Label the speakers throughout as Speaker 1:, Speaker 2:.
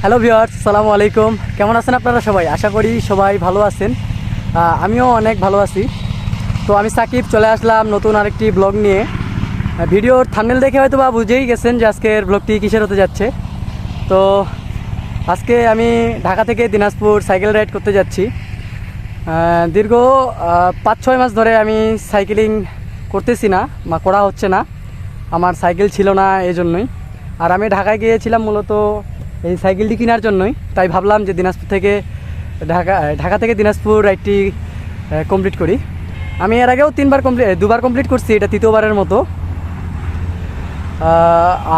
Speaker 1: Hello viewers সালামু আলাইকুম। কেমন আছেন আপনারা সবাই? আশা করি সবাই ভালো আছেন। আমিও অনেক ভালো আছি। তো আমি সাকিব, চলে আসলাম নতুন আরেকটি ব্লগ নিয়ে। ভিডিওর থাম্বনেল দেখে হয়তো বা বুঝেই গেছেন যে আজকের ব্লগটি কিসের হতে যাচ্ছে। তো আজকে আমি ঢাকা থেকে দিনাজপুর সাইকেল রাইড করতে যাচ্ছি। দীর্ঘ পাঁচ ছয় মাস ধরে আমি সাইকেলিং করতেছি না বা করা হচ্ছে না। আমার সাইকেল ছিল না এই জন্যই আর আমি ঢাকায় গিয়েছিলাম মূলত এই সাইকেলটি কেনার জন্যই। তাই ভাবলাম যে দিনাজপুর থেকে ঢাকা ঢাকা থেকে দিনাজপুর রাইডটি কমপ্লিট করি। আমি এর আগেও তিনবার কমপ্লিট দুবার কমপ্লিট করছি, এটা তৃতীয়বারের মতো।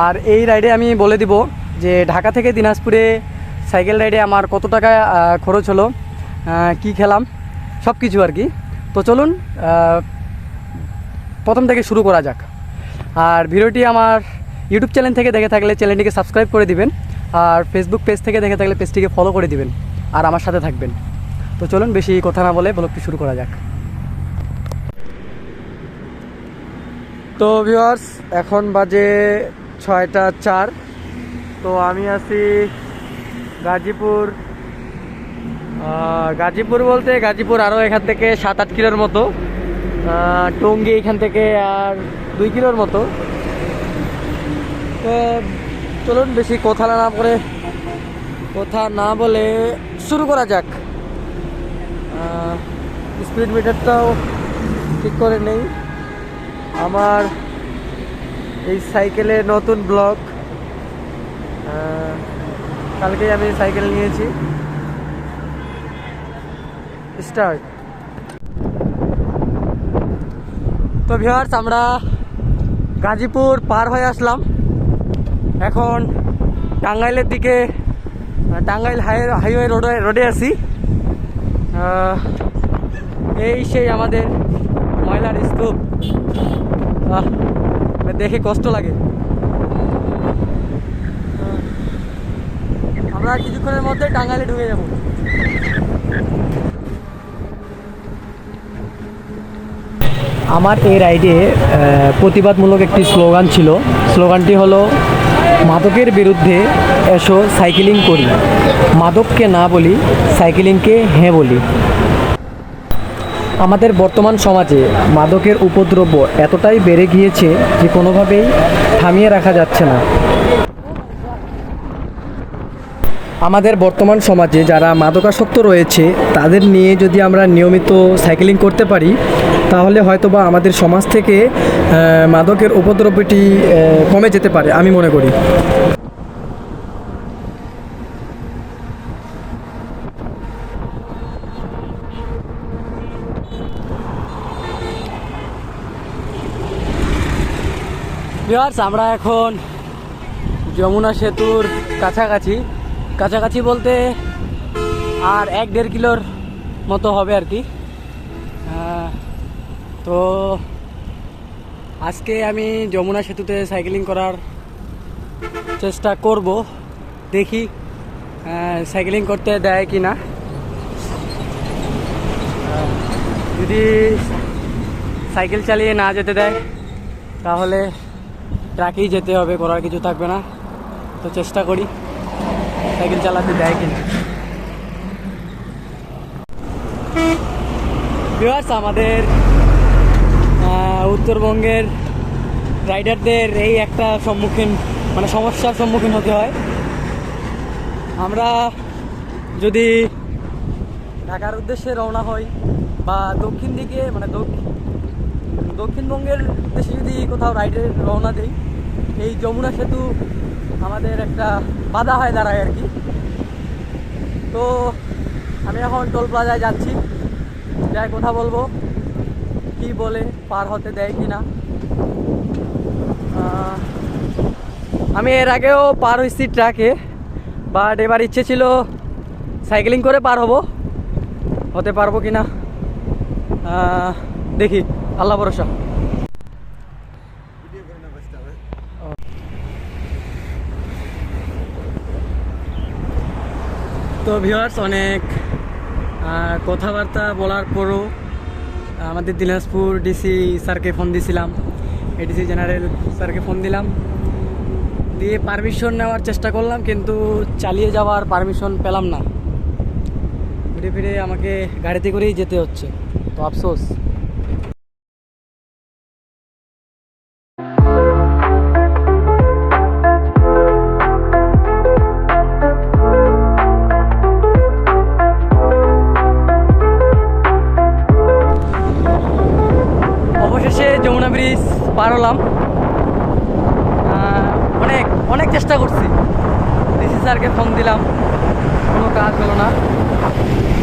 Speaker 1: আর এই রাইডে আমি বলে দিব যে ঢাকা থেকে দিনাজপুরে সাইকেল রাইডে আমার কত টাকা খরচ হলো কি খেলাম সব কিছু আর কি। তো চলুন প্রথম থেকে শুরু করা যাক। আর ভিডিওটি আমার ইউটিউব চ্যানেল থেকে দেখে থাকলে চ্যানেলটিকে সাবস্ক্রাইব করে দিবেন, আর ফেসবুক পেজ থেকে দেখে থাকলে পেজটিকে ফলো করে দিবেন, আর আমার সাথে থাকবেন। তো চলুন, বেশি কথা না বলে ব্লগটি শুরু করা যাক। তো ভিউয়ার্স এখন বাজে ছয়টা চার। তো আমি আছি গাজীপুর গাজীপুর বলতে গাজীপুর আরও এখান থেকে সাত আট কিলোর মতো টঙ্গী এখান থেকে আর দুই কিলোর মতো। চলুন বেশি কথা না করে কথা না বলে শুরু করা যাক। স্পিড মিটারটাও ঠিক করে নেই। আমার এই সাইকেলে নতুন ব্লগ কালকেই আমি সাইকেল নিয়েছি। স্টার্ট তো ভিওয়ার্স আমরা গাজীপুর পার হয়ে আসলাম। এখন টাঙ্গাইলের দিকে টাঙ্গাইল হাই, হাইওয়ে রোডে রোডে আছি। এই সেই আমাদের ময়লার স্তূপ। দেখে কষ্ট লাগে। আমরা কিছুক্ষণের মধ্যে টাঙ্গাইলে ঢুকে যাব। আমার এই রাইডে প্রতিবাদমূলক একটি স্লোগান ছিল। স্লোগানটি হলো, মাদকের বিরুদ্ধে এসো, সাইকেলিং করি। মাদককে না বলি, সাইকেলিংকে হ্যাঁ বলি। আমাদের বর্তমান সমাজে মাদকের উপদ্রব্য এতটাই বেড়ে গিয়েছে যে কোনোভাবেই থামিয়ে রাখা যাচ্ছে না। আমাদের বর্তমান সমাজে যারা মাদকাসক্ত রয়েছে, তাদের নিয়ে যদি আমরা নিয়মিত সাইকেলিং করতে পারি, তাহলে হয়তো বা আমাদের সমাজ থেকে মাদকের উপদ্রবটি কমে যেতে পারে, আমি মনে করি। আমরা এখন যমুনা সেতুর কাছাকাছি। কাছাকাছি বলতে আর এক দেড় কিলোর মতো হবে আর কি। তো আজকে আমি যমুনা সেতুতে সাইকেলিং করার চেষ্টা করব। দেখি সাইকেলিং করতে দেয় কি না যদি সাইকেল চালিয়ে না যেতে দেয়, তাহলে ট্রাকেই যেতে হবে, করার কিছু থাকবে না। তো চেষ্টা করি। সাইকেল চালাতে দেয় কিনা? ভিউয়ার্স আমাদের উত্তরবঙ্গের রাইডারদের এই একটা সম্মুখীন মানে সমস্যার সম্মুখীন হতে হয়। আমরা যদি ঢাকার উদ্দেশ্যে রওনা হই বা দক্ষিণ দিকে মানে দক্ষিণ দক্ষিণবঙ্গের দেশে যদি কোথাও রাইডে রওনা দিই, এই যমুনা সেতু আমাদের একটা বাধা হয়ে দাঁড়ায় আর কি। তো আমি এখন টোল প্লাজায় যাচ্ছি। যাই কথা বলব। কি বলে, পার হতে দেয় কি না? আমি এর আগেও পার হয়েছি ট্রাকে বাট এবার ইচ্ছে ছিল সাইকেলিং করে পার হব। হতে পারব কি না? দেখি। আল্লাহ ভরসা। তো ভিউয়ার্স অনেক কথাবার্তা বলার পরও আমাদের দিনাজপুর ডিসি স্যারকে ফোন দিছিলাম। এডিসি জেনারেল স্যারকে ফোন দিলাম। দিয়ে পারমিশন নেওয়ার চেষ্টা করলাম, কিন্তু চালিয়ে যাওয়ার পারমিশন পেলাম না। ঘুরে ফিরে আমাকে গাড়িতে করেই যেতে হচ্ছে। তো আফসোস। পার হলাম অনেক অনেক চেষ্টা করছি। ডিসি স্যারকে ফোন দিলাম। কোনো কাজ হলো না।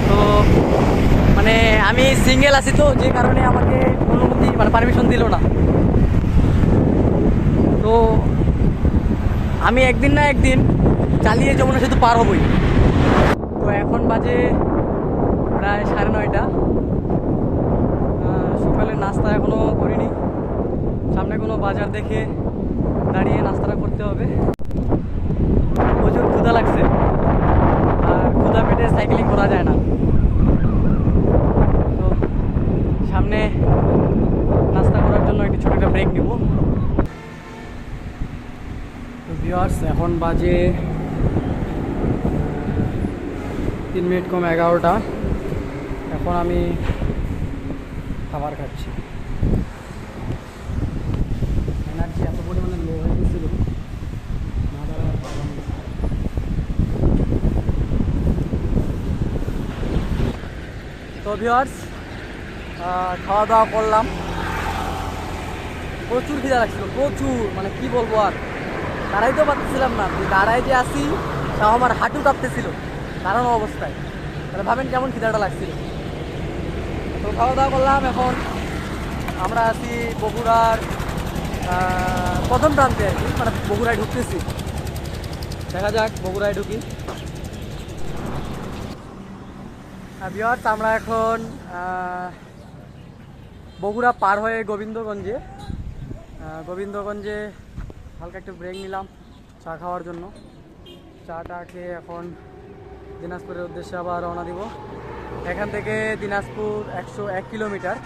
Speaker 1: তো মানে আমি সিঙ্গেল আছি তো, যে কারণে আমাকে অনুমতি মানে পারমিশন দিল না। তো আমি একদিন না একদিন চালিয়ে যমুনা সেতু পার হবই। তো এখন বাজে প্রায় সাড়ে নয়টা আহ, সকালে নাস্তা এখনও করিনি সামনে কোনো বাজার দেখে দাঁড়িয়ে নাস্তাটা করতে হবে। প্রচুর ক্ষুদা লাগছে। আর ক্ষুদা পেটে সাইকেলিং করা যায় না। তো সামনে নাস্তা করার জন্য একটি ছোটো একটা ব্রেক নিব। তো ভিওয়ার্স এখন বাজে তিন মিনিট কম এগারোটা। এখন আমি খাবার খাচ্ছি এনার্জি এত পরিমাণে লো হয়ে গেছিল না দাঁড়ায় পারলাম না। তো ভিওয়ার্স খাওয়া দাওয়া করলাম। প্রচুর খিদা লাগছিল, প্রচুর মানে কি বলব আর। দাঁড়াই তো পারতেছিলাম না যে দাঁড়ায় যে আসি তাও আমার হাঁটু কাঁপতেছিল, দাঁড়ানো অবস্থায়। তাহলে ভাবেন কেমন খিদাটা লাগছিল। তো খাওয়া দাওয়া করলাম এখন। আমরা আছি বগুড়ার প্রথম প্রান্তে মানে বগুড়ায় ঢুকতেছি। দেখা যাক বগুড়ায় ঢুকি। বিয়ার্স আমরা এখন বগুড়া পার হয়ে গোবিন্দগঞ্জে। গোবিন্দগঞ্জে হালকা একটু ব্রেক নিলাম চা খাওয়ার জন্য। চাটা খেয়ে এখন দিনাজপুরের উদ্দেশ্যে আবার রওনা দিব। এখান থেকে দিনাজপুর একশো এক কিলোমিটার।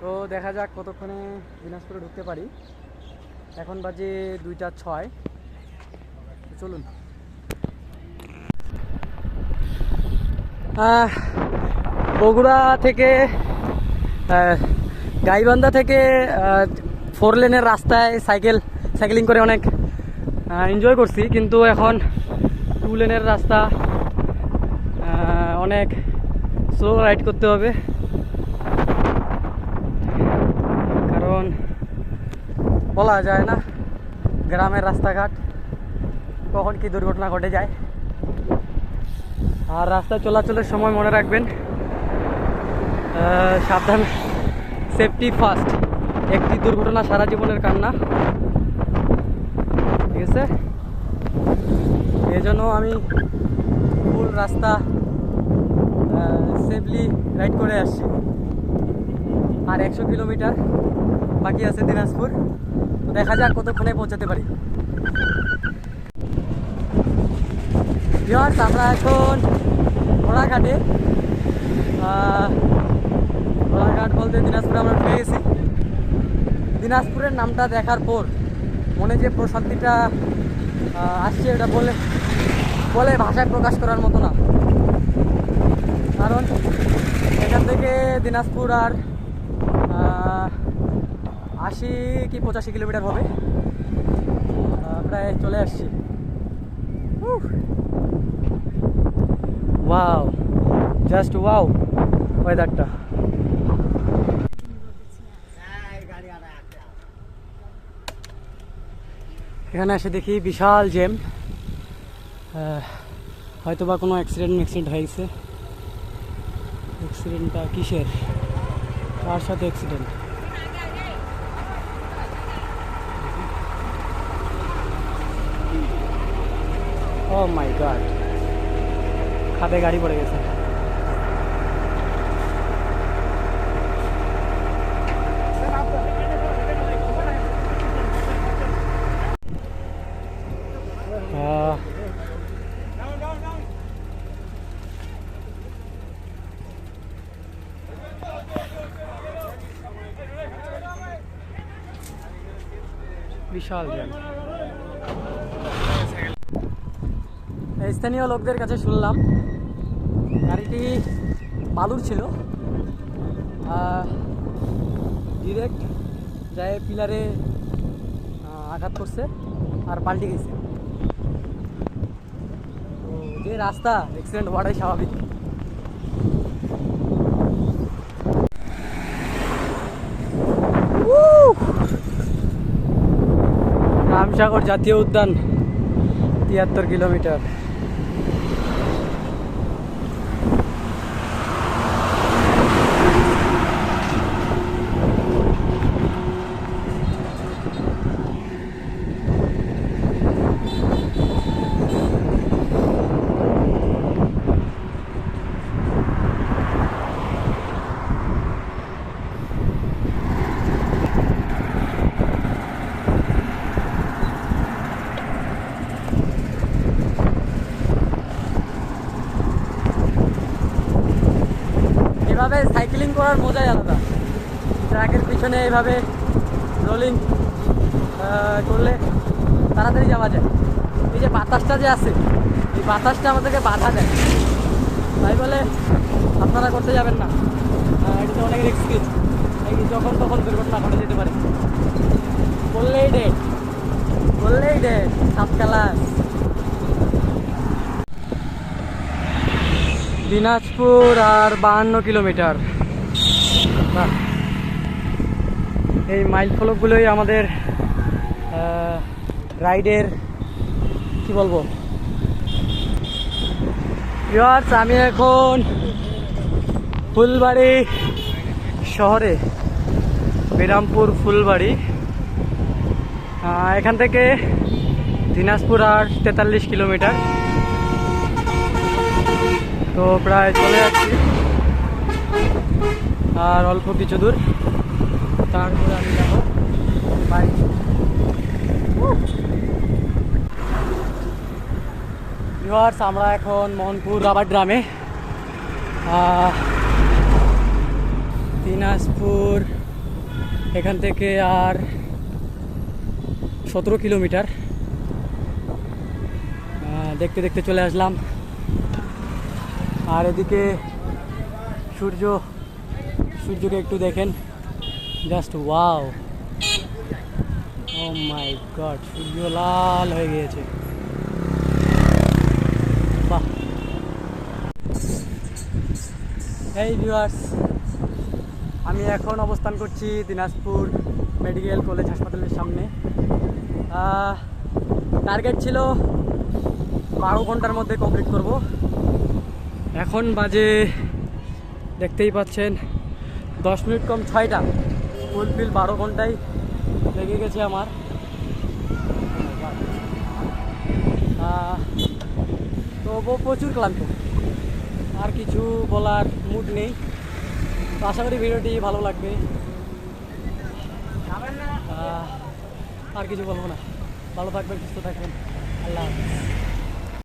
Speaker 1: তো দেখা যাক কতক্ষণে দিনাজপুরে ঢুকতে পারি। এখন বাজে দুইটা ছয়। চলুন। বগুড়া থেকে গাইবান্ধা থেকে ফোর লেনের রাস্তায় সাইকেল সাইকেলিং করে অনেক এনজয় করছি। কিন্তু এখন টু লেনের রাস্তা অনেক স্লো রাইড করতে হবে। কারণ বলা যায় না, গ্রামের রাস্তাঘাট কখন কি দুর্ঘটনা ঘটে যায়। আর রাস্তায় চলাচলের সময় মনে রাখবেন সাবধান সেফটি ফার্স্ট একটি দুর্ঘটনা সারা জীবনের কান্না। ঠিক আছে? এই জন্য আমি ফুল রাস্তা সেফলি রাইড করে আসছি। আর একশো কিলোমিটার বাকি আছে দিনাজপুর। তো দেখা যাক কতক্ষণে পৌঁছাতে পারি। ভিউয়ার্স আমরা এখন ঘোড়াঘাটে ঘোড়াঘাট বলতে দিনাজপুরে আমরা ঢুকে গেছি। দিনাজপুরের নামটা দেখার পর মনে যে প্রশান্তিটা আসছে, এটা বলে বলে ভাষায় প্রকাশ করার মতো না। কারণ এখান থেকে দিনাজপুর আর আশি কি পঁচাশি কিলোমিটার হবে। প্রায় চলে আসছি। ওয়াও জাস্ট ওয়াও ওয়েদারটা এখানে এসে দেখি বিশাল জ্যাম। হয়তো বা কোনো অ্যাক্সিডেন্ট অ্যাক্সিডেন্ট হয়ে গেছে। অ্যাক্সিডেন্টটা কিসের? কার সাথে অ্যাক্সিডেন্ট ও মাই গড খাদে গাড়ি পড়ে গেছে।
Speaker 2: বিশাল
Speaker 1: জায়গা স্থানীয় লোকদের কাছে শুনলাম, গাড়িটি বালুর ছিল। ডিরেক্ট যায় পিলারে আঘাত করছে আর পাল্টে গেছে। তো যে রাস্তা অ্যাক্সিডেন্ট হওয়াটাই স্বাভাবিক! রামসাগর জাতীয় উদ্যান, তিয়াত্তর কিলোমিটার এভাবে সাইক্লিং করার মজাই আলাদা। ট্র্যাকের পিছনে এইভাবে রোলিং করলে তাড়াতাড়ি যাওয়া যায়। এই যে বাতাসটা যে আছে, এই বাতাসটা আমাদেরকে বাধা দেয়। তাই বলে আপনারা করতে যাবেন না। এটা অনেক রিস্কি যখন তখন দুর্ঘটনা ঘটে যেতে পারে। বললেই ডে বললেই ডে সাত ক্লাস। দিনাজপুর আর বাহান্ন কিলোমিটার। বাহ। এই মাইল ফলকগুলোই আমাদের রাইডের, কি বলব আমি এখন ফুলবাড়ি শহরে, বিরামপুর ফুলবাড়ি এখান থেকে দিনাজপুর আর তেতাল্লিশ কিলোমিটার তো প্রায় চলে যাচ্ছি আর অল্প কিছু দূর। তারপরে আমি যাব আমরা এখন মোহনপুর রাবার গ্রামে। দিনাজপুর, এখান থেকে আর সতেরো কিলোমিটার। দেখতে দেখতে চলে আসলাম। আর এদিকে সূর্য সূর্যকে একটু দেখেন। Just wow oh my god সূর্য লাল হয়ে গিয়েছে। বাহ। এই ভিউয়ার্স আমি এখন অবস্থান করছি দিনাজপুর মেডিকেল কলেজ হাসপাতালের সামনে। টার্গেট ছিল বারো ঘণ্টার মধ্যে কমপ্লিট করব। এখন বাজে, দেখতেই পাচ্ছেন দশ মিনিট কম ছয়টা। ফুলফিল বারো ঘন্টায় লেগে গেছে আমার। তো প্রচুর ক্লান্ত। আর কিছু বলার মুড নেই। তো আশা করি ভিডিওটি ভালো লাগবে। আর কিছু বলব না। ভালো থাকবেন, সুস্থ থাকবেন। আল্লাহ হাফিজ।